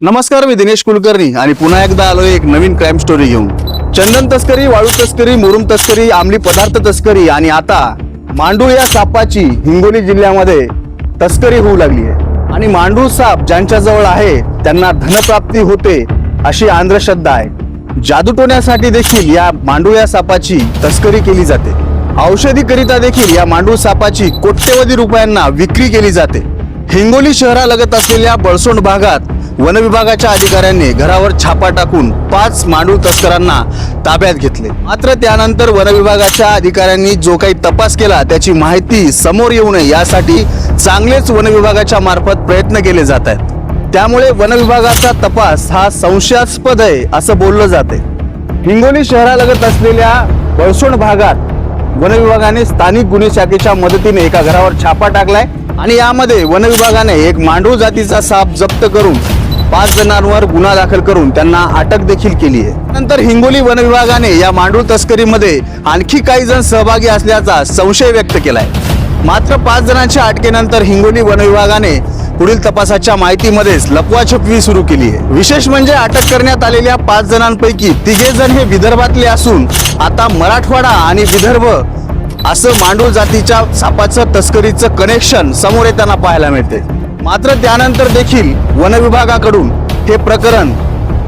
नमस्कार मी दिनेश कुलकर्णी आणि पुन्हा एकदा आलोय एक नवीन क्राईम स्टोरी घेऊन. चंदन तस्करी वाळू तस्करी मुरुम तस्करी आमली पदार्थ तस्करी आणि आता मांडू या सापाची हिंगोली जिल्ह्यामध्ये तस्करी होऊ लागली आहे. आणि मांडू साप ज्यांच्याजवळ आहे त्यांना धनप्राप्ती होते अशी अंधश्रद्धा आहे. जादूटोण्यासाठी देखील या मांडू या सापाची तस्करी केली जाते. औषधीकरिता देखील या मांडू सापाची कोट्यवधी रुपयांना विक्री केली जाते. हिंगोली शहरालगत असलेल्या बळसोंड भागात वन विभागाच्या अधिकाऱ्यांनी घरावर छापा टाकून पाच मांडू तस्करांना ताब्यात घेतले. मात्र त्यानंतर वन विभागाच्या अधिकाऱ्यांनी जो काही तपास केला त्याची माहिती समोर येऊ नये यासाठी चांगलेच वन विभागाच्या मार्फत प्रयत्न केले जात आहेत. त्यामुळे वन विभागाचा तपास हा संशयास्पद आहे असं बोललं जाते हिंगोली शहरालगत असलेल्या बळसोंड भागात वन विभागाने स्थानिक गुन्हे शाखेच्या मदतीने एका घरावर छापा टाकलाय आणि यामध्ये वन विभागाने एक मांडू जातीचा साप जप्त करून पाच जणांवर गुन्हा दाखल करून त्यांना अटक देखील केली आहे. नंतर हिंगोली वनविभागाने या मांडूळ तस्करीमध्ये आणखी काही जण सहभागी असल्याचा संशय व्यक्त केलाय. मात्र पाच जणांच्या अटकेनंतर हिंगोली वनविभागाने पुढील तपासाच्या माहितीमध्येच लपवाछपवी सुरू केली आहे. विशेष म्हणजे अटक करण्यात आलेल्या पाच जणांपैकी तिघे जण हे विदर्भातले असून आता मराठवाडा आणि विदर्भ असं मांडूळ जातीच्या सापाचं तस्करीचं कनेक्शन समोर येताना पाहायला मिळते मात्र त्यानंतर देखील वनविभागाकडून हे प्रकरण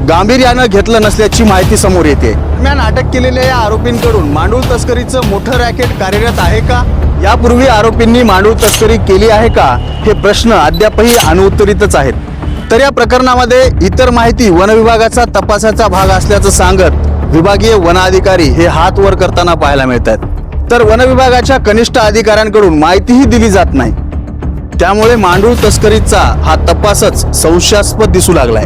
गांभीर्यानं घेतलं नसल्याची माहिती समोर येते. दरम्यान अटक केलेल्या या आरोपींकडून मांडूळ तस्करीचं मोठं रॅकेट कार्यरत आहे का? यापूर्वी आरोपींनी मांडूळ तस्करी केली आहे का? हे प्रश्न अद्यापही अनुत्तरितच आहेत. तर या प्रकरणामध्ये इतर माहिती वनविभागाचा तपासाचा भाग असल्याचं सांगत विभागीय वनाधिकारी हे हात वर करताना पाहायला मिळतात तर वनविभागाच्या कनिष्ठ अधिकाऱ्यांकडून माहितीही दिली जात नाही. त्यामुळे मांडूळ तस्करीचा हा तपासच संशयास्पद दिसू लागलाय.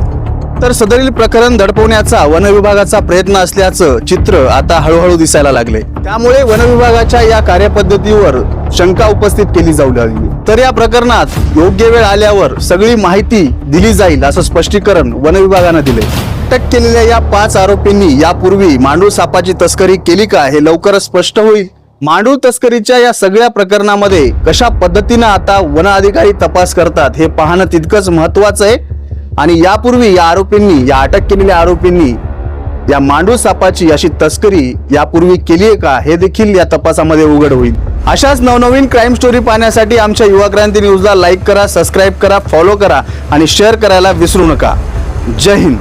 तर सदरील प्रकरण दडपवण्याचा वनविभागाचा प्रयत्न असल्याचं चित्र आता हळूहळू दिसायला लागले. त्यामुळे वनविभागाच्या या कार्यपद्धतीवर शंका उपस्थित केली जाऊ लागली. तर या प्रकरणात योग्य वेळ आल्यावर सगळी माहिती दिली जाईल असं स्पष्टीकरण वनविभागानं दिले अटक केलेल्या या पाच आरोपींनी यापूर्वी मांडूळ सापाची तस्करी केली का हे लवकरच स्पष्ट होईल. मांडूळ तस्करीच्या या सगळ्या प्रकरणामध्ये कशा पद्धतीनं आता वन अधिकारी तपास करतात हे पाहणं तितकंच महत्वाचं आहे. आणि यापूर्वी या आरोपींनी या अटक केलेल्या आरोपींनी या मांडू सापाची अशी तस्करी यापूर्वी केली आहे का? हे देखील या तपासामध्ये उघड होईल. अशाच नवनवीन क्राईम स्टोरी पाहण्यासाठी आमच्या युवा क्रांती न्यूजला लाईक करा सबस्क्राईब करा फॉलो करा आणि शेअर करायला विसरू नका. जय हिंद.